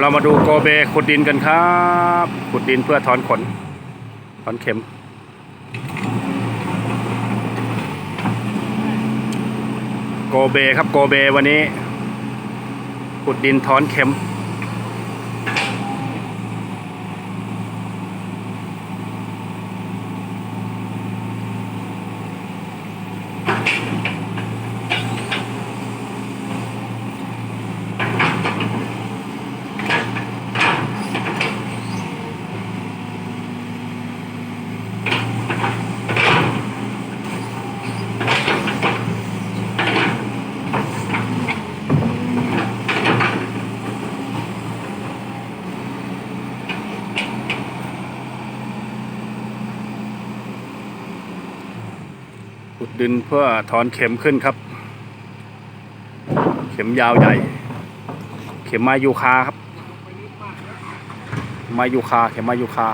เรามาดูโกเบขุดดินกันครับ ขุดดินเพื่อถอนขน ถอนเข็ม โกเบครับโกเบวันนี้ ขุดดินถอนเข็ม ขุดดินเพื่อถอนเข็มขึ้นครับ เข็มยาวใหญ่ เข็มมายูคาครับ มายูคา เข็มมายูคา